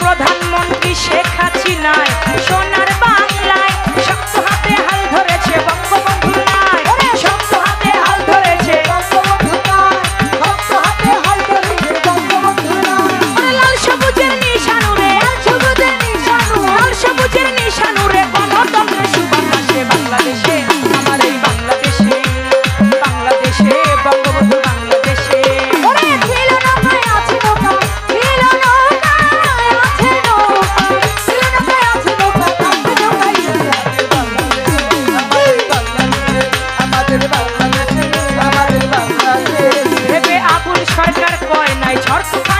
প্রধানমন্ত্রী শেখ হাসিনায়। শোন I shot.